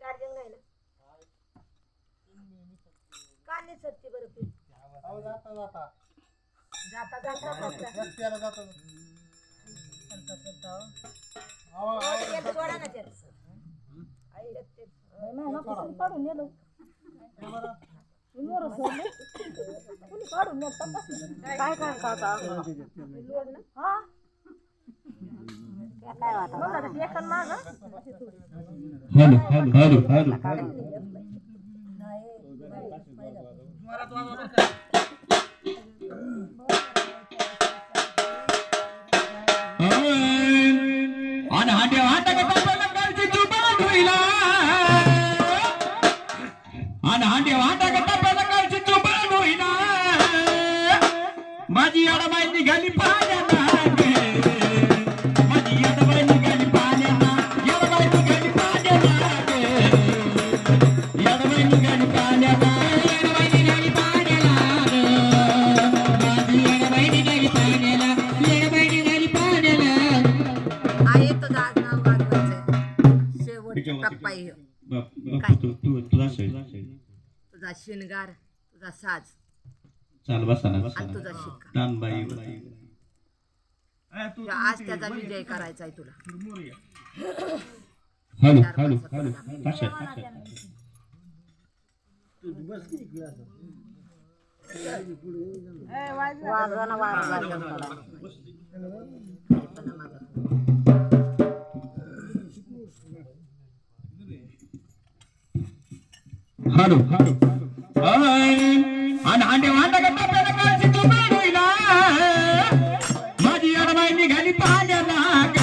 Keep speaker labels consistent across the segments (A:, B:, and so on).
A: Charging नाही ना. का नाही बरं
B: अहो, जाता जाता.
A: जाता जाता फक्त.
B: रस्त्याला जाता.
A: चलता चलता.
B: अहो,
A: हो, ते सोडा ना त्यात. आई, ते-
C: काढून नेलं. मोर सोडलं. कुणी काढून नेलं? तपासलं काय काय
A: लोड ना?
C: हा.
D: हॅलो हॅलो हॅलो हॅलो आणि हा देव तपलकाची
A: साज.
D: चाल बसा ना
A: आणि
D: ना.
A: तुझा शिक्का.
D: तानबाई
B: ए, तू-
A: ह्यो आज त्याचा विजय करायचा आहे तुला.
D: हॅलो हॅलो हॅलो ताशा ताशा
C: वाजवाना वाजवा.
D: Hello hello. आणि हांडे वाटा का ताप्याला काळजी तू माझी निघाली पाण्याला.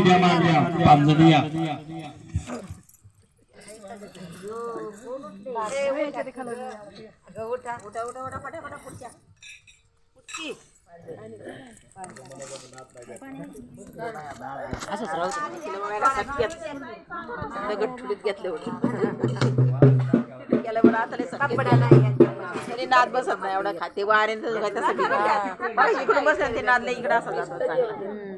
C: द्या
A: घेतलं होतं आता नाद बसत नाही एवढं खाते. वारेन काय तसं इकडे बसलं ते नादला इकडे असं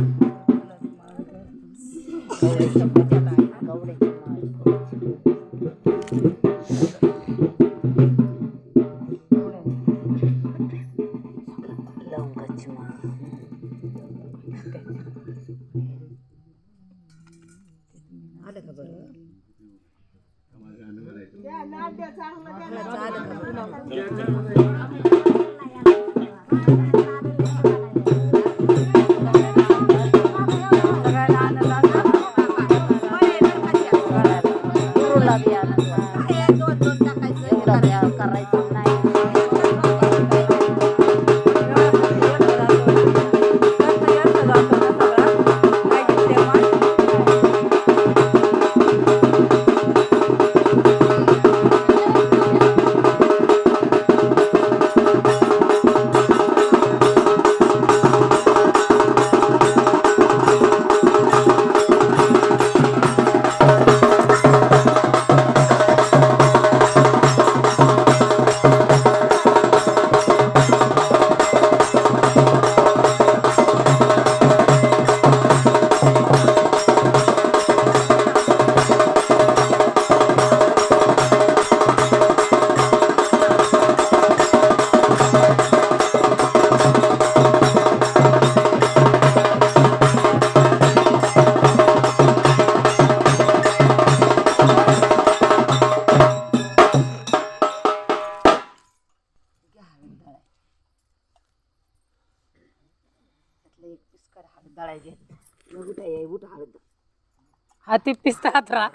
E: ती पिसतात रा.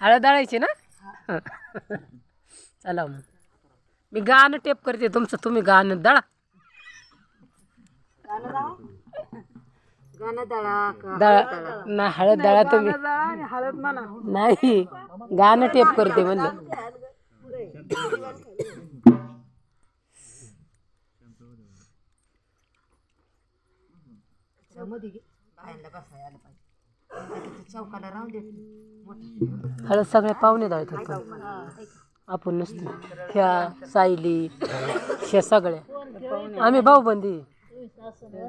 E: हळद दळायची ना? चला मग. मी गाणं टेप करते तुमचं तुम्ही गाणं दळा.
A: दळा?
E: ना हळद दळा तुम्ही. नाही गाणं टेप करते म्हणलं.
A: मध्ये चौकाला
E: हळद सगळ्या पाहुणे दळतात पण आपण नसतो ह्या सायली ह्या सगळ्या. आम्ही भाऊबंदी.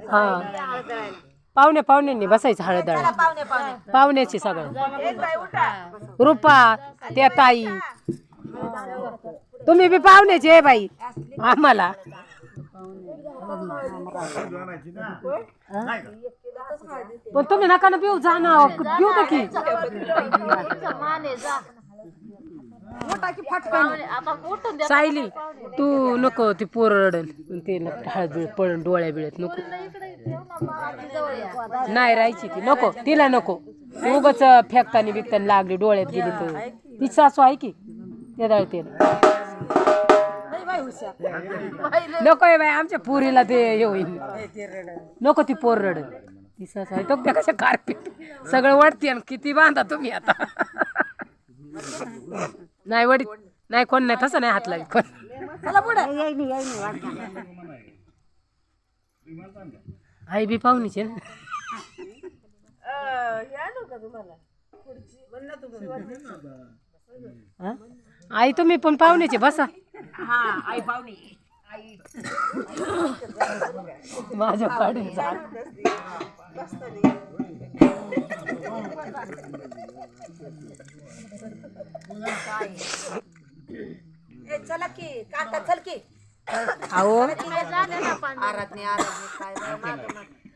E: हा. पाहुणे पाहुण्यांनी बसायचं हळद दळा
A: पाहुणे पाहुणे.
E: पाहुण्याची सगळं. रुपा त्या ताई. तुम्ही बी पाहुण्याचे बाई. आम्हाला. पण तुम्ही नका ना पिऊ जा ना. पिऊ तर की. सायली तू नको ती पोर रडल. ते हळद बिळ डोळ्या बिळत नको. नाही राहायची ती. नको तिला नको. उगच फेकताना फेकतानी लागली डोळ्यात गेली तर. ती सासू आहे की? ते. नको आहे बाई आमच्या पुरीला ते हे होईल. नको ती पोर रडल ती सासू आहे तो त्या कशा कारपीट सगळं वाढते आणि किती बांधा तुम्ही आता. नाही वडीत नाही कोण नाही तसं नाही हात लावी कोण. आई बी पाहुणीचे ना. हा? आई तुम्ही पण पाहुण्याचे बसा.
C: हा आई पाहुणी
E: माझ्या
A: ए, चला की काका चल की.
E: अहो.
A: आराधने आराधने काय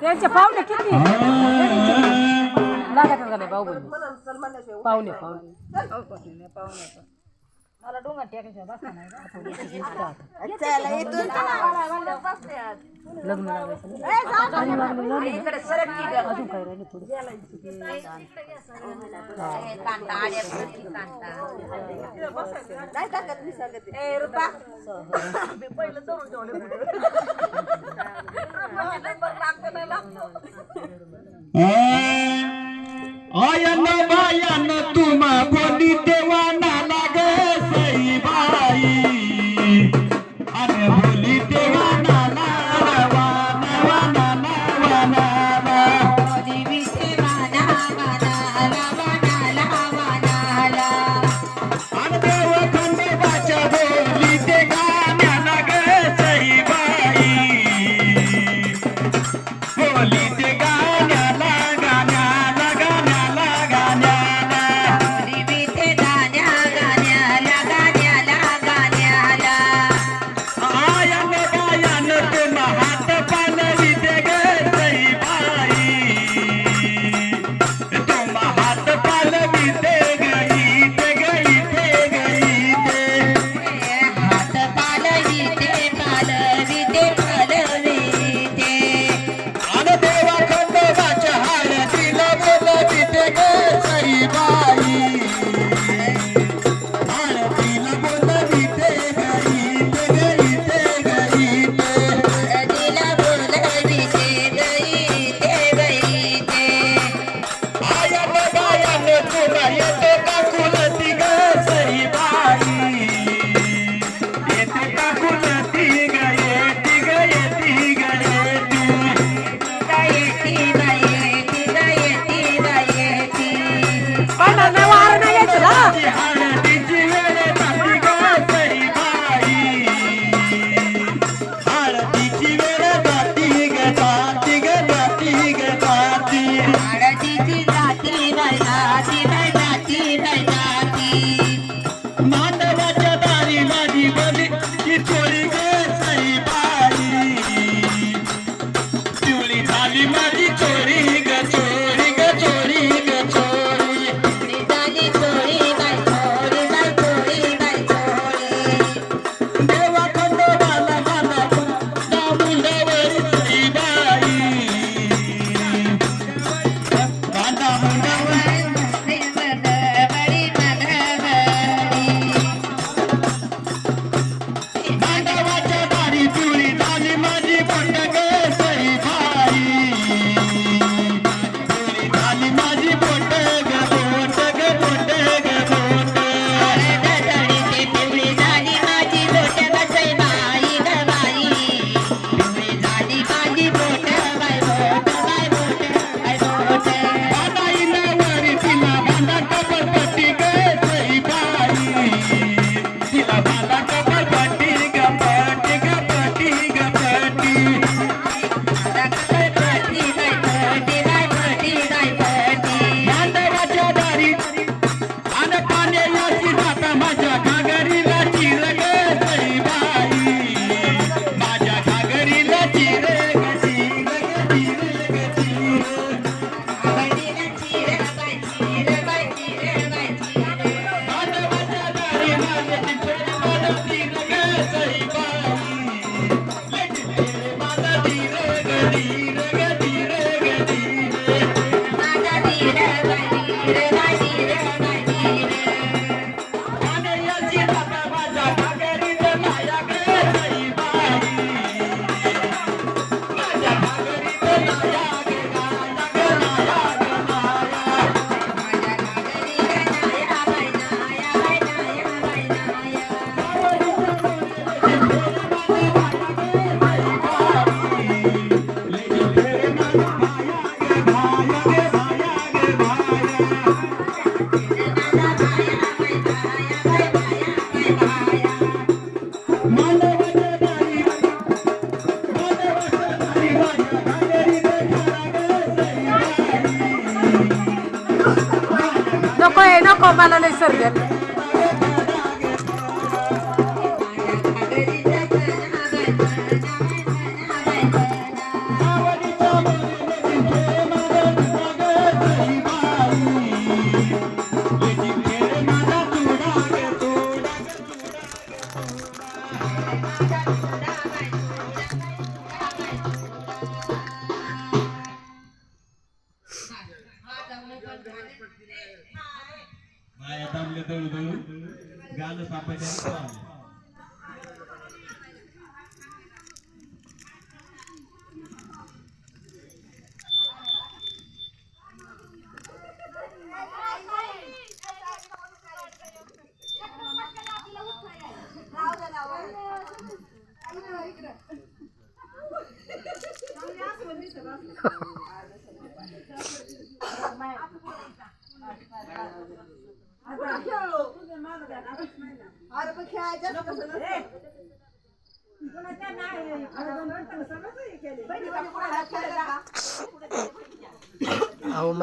E: त्यांचे पाहुणे किती? लागत का नाही भाऊ बनले पाहुणे पाहुणे.
F: चला इथून
E: लग्न लावायचं
A: इकडे सरक की गं.
E: अजून काय राहिले थोडं?
A: ए, कांता, आड्यात सर की कांता.
F: नाही टाकत मी सांगते.
A: ए, रुपा.
F: पहिलं जवळ ठेवलं
D: आयन बायन तुम बोली देवाना लागे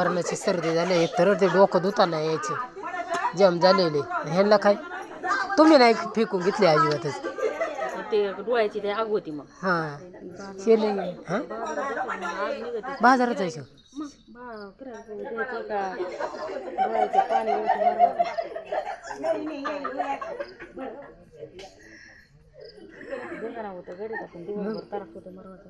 E: अहो मरणाची सर्दी झाली तर ते डोकं धुताना यायचे. जम झालेले. ह्यांना काय? तुम्ही नाही फेकून घेतले अजिबातच
G: ते डोळ्याची ते आग होती मग.
E: हां. हां? बाजारात जायचं.
G: होतं आपण दिवसभर होतो मरवाचं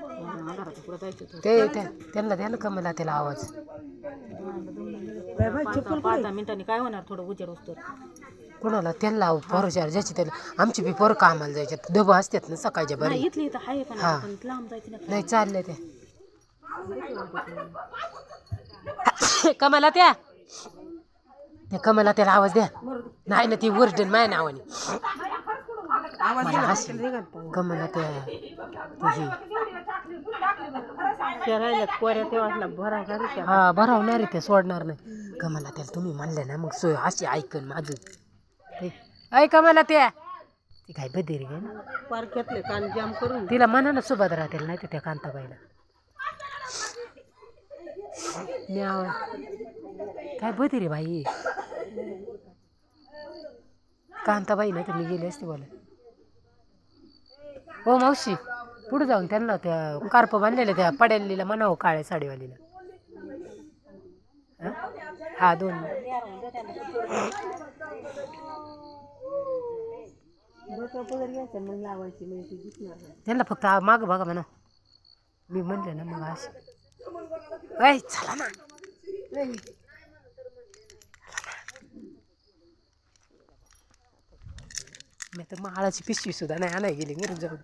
G: जायचं.
E: ते त्या- त्यांना द्या ना कमला त्याला आवाज
G: पाच मिनिटांनी काय होणार? थोडं उजेड असतो
E: कोणाला त्यांना पोरच्या ज्याची त्याला. आमची बी पोरं कामाला जायच्यात डबं असतात ना सकाळच्या बरी.
G: नाही इथली इथं आहे पण
E: हा.
G: आपण लांब जायचं नाही.
E: नाही चालले ते. कमला त्या. त्या कमला त्याला आवाज द्या. नाही ना ती वरडन माझ्या नावाने. मला हसी कमला त्या तुझी.
G: कोऱ्या तेव्हा भरा घरी
E: हा भरावणार आहे ते सोडणार नाही. कमला त्याला तुम्ही म्हणले ना मग सोय अशी ऐकन माझं. ते- ऐ कमला त्या. ती काय बदेरी आहे ना?
G: पार्क्यातले कान जाम करून.
E: तिला म्हणा ना सुभद्रा राहतील नाही तर त्या कांताबाईला. म्याव. काय बधी रे बाई? कांताबाई नाही तर मी गेली असते बोला हो मावशी पुढे जाऊन त्यांना त्या कार्प बांधलेल्या त्या पड्यालीला म्हणावं काळ्या साडीवालीला. हा दोन. त्यांना फक्त माग बघा म्हणा. मी म्हणले ना मग अशी. ऐ चला ना. मी आता माळाची पिशवी सुद्धा नाही आणाय गेली घरून जाऊन.